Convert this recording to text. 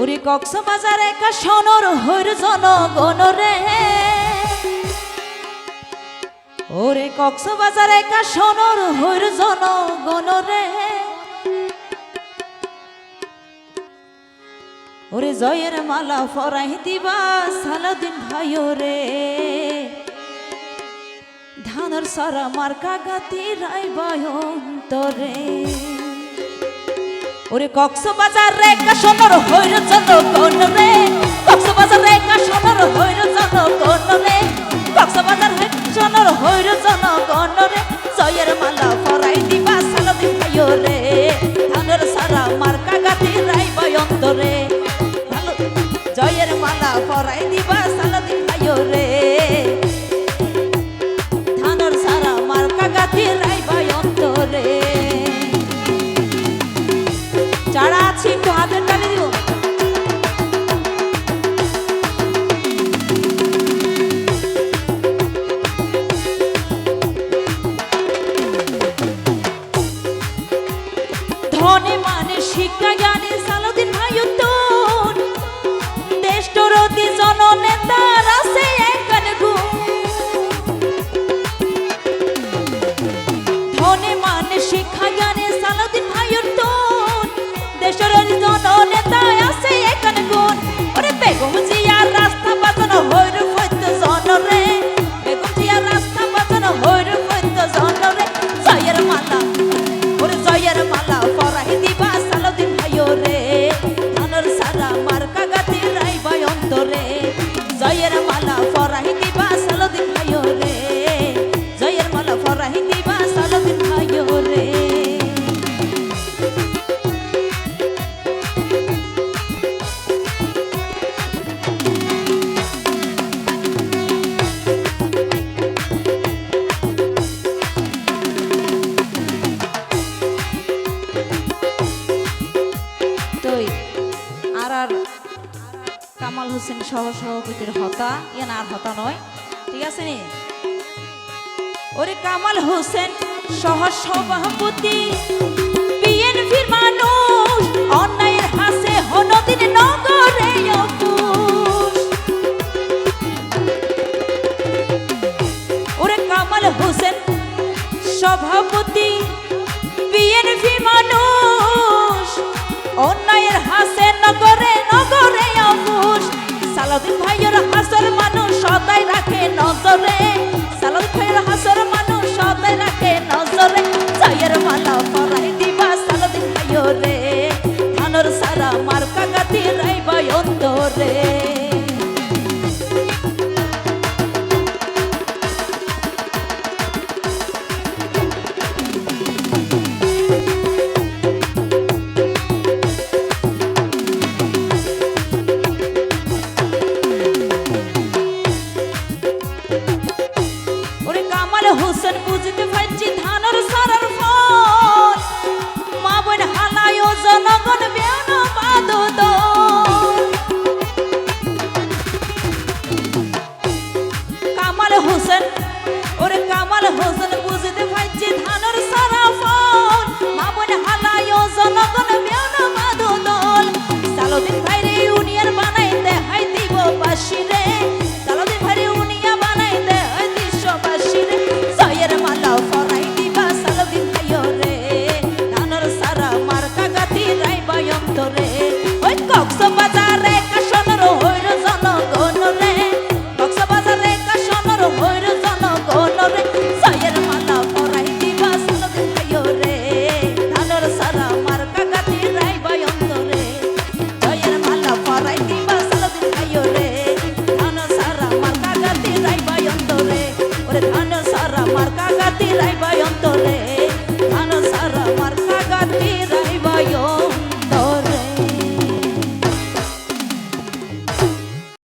ওরে কক্সবাজার একা সনর হইর জনগণ রে। ওরে কক্সবাজার একা সনর হইর জনগণ রে। ওরে জয়ের মালা ফরাই দিবা সালাদিন ভাইও রে। ধানর সারা মার্কা গাতি রাই বয়ন্তরে ওরে কক্সবাজার রে কাশনর হইর কোন রে। কক্সবাজার রে কাশনর হইর কোন রে। কক্সবাজার রে কাশনর হইর কোন রে। জয়ের মালা ধনে মানে শিক্ষা জ্ঞানে সালদিন ভাই দেশ জননেতার আছে একখান কামাল হোসেন সহ সভাপতির হতা। ইয়ান আর হতা নয়। ঠিক আছে নি? ওরে কামাল হোসেন সহ সভাপতি বিএনপির মানুষ, অন্যায়ের হাসে নগরে ওরে কামাল হোসেন সভাপতি মার্কা গাতি রাইবা অন্তরে। হোসেন ওরে কামাল হোসেন বুঝতে পারছি ধানের সারা ফোন মা হালায় জনগণ